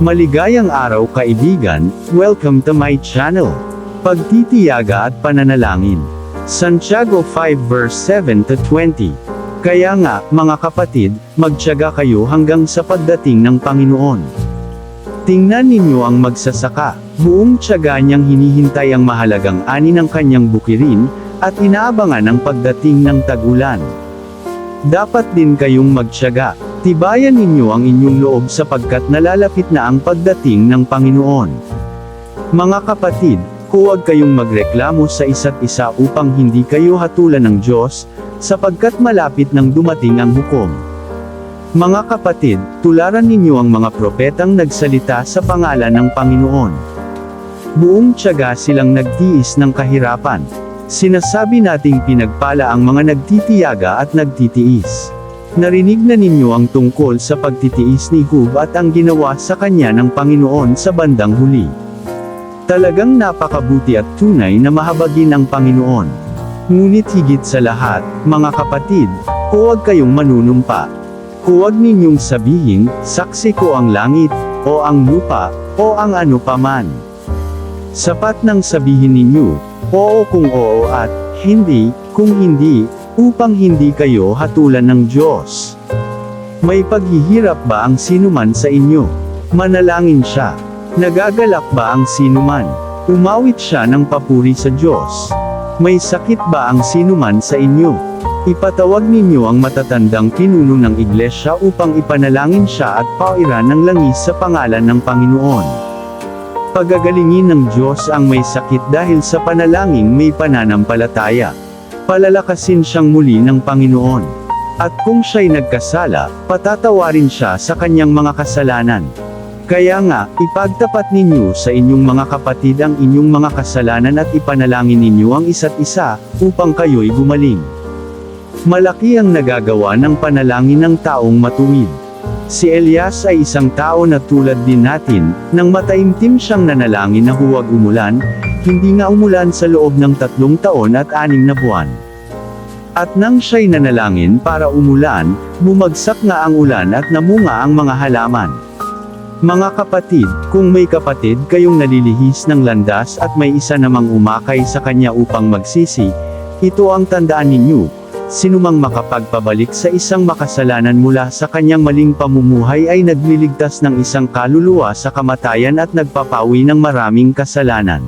Maligayang araw kaibigan, welcome to my channel. Pagtitiyaga at pananalangin. Santiago 5 verse 7 to 20. Kaya nga, mga kapatid, magtiyaga kayo hanggang sa pagdating ng Panginoon. Tingnan ninyo ang magsasaka, buong tiyaga niyang hinihintay ang mahalagang ani ng kanyang bukirin, at inaabangan ang pagdating ng tag-ulan. Dapat din kayong magtiyaga, tibayan ninyo ang inyong loob sapagkat nalalapit na ang pagdating ng Panginoon. Mga kapatid, huwag kayong magreklamo sa isa't isa upang hindi kayo hatulan ng Diyos, sapagkat malapit nang dumating ang hukom. Mga kapatid, tularan ninyo ang mga propetang nagsalita sa pangalan ng Panginoon. Buong tiyaga silang nagtiis ng kahirapan. Sinasabi nating pinagpala ang mga nagtitiyaga at nagtitiis. Narinig na ninyo ang tungkol sa pagtitiis ni Hub at ang ginawa sa kanya ng Panginoon sa bandang huli. Talagang napakabuti at tunay na mahabagin ang Panginoon. Ngunit higit sa lahat, mga kapatid, huwag kayong manunumpa. Huwag ninyong sabihin, saksi ko ang langit, o ang lupa, o ang ano paman. Sapat nang sabihin ninyo, oo kung oo at, hindi, kung hindi, upang hindi kayo hatulan ng Diyos. May paghihirap ba ang sinuman sa inyo? Manalangin siya. Nagagalak ba ang sinuman? Umawit siya ng papuri sa Diyos. May sakit ba ang sinuman sa inyo? Ipatawag ninyo ang matatandang pinuno ng iglesia upang ipanalangin siya at pauiran ng langis sa pangalan ng Panginoon. Pagagalingin ng Diyos ang may sakit dahil sa panalangin may pananampalataya. Palalakasin siyang muli ng Panginoon. At kung siya'y nagkasala, patatawarin siya sa kanyang mga kasalanan. Kaya nga, ipagtapat ninyo sa inyong mga kapatid ang inyong mga kasalanan at ipanalangin ninyo ang isa't isa, upang kayo'y gumaling. Malaki ang nagagawa ng panalangin ng taong matuwid. Si Elias ay isang tao na tulad din natin, nang mataimtim siyang nanalangin na huwag umulan, hindi nga umulan sa loob ng tatlong taon at anim na buwan. At nang siya'y nanalangin para umulan, bumagsak nga ang ulan at namunga ang mga halaman. Mga kapatid, kung may kapatid kayong nalilihis ng landas at may isa namang umakay sa kanya upang magsisi, ito ang tandaan ninyo, sinumang makapagpabalik sa isang makasalanan mula sa kanyang maling pamumuhay ay nagliligtas ng isang kaluluwa sa kamatayan at nagpapawi ng maraming kasalanan.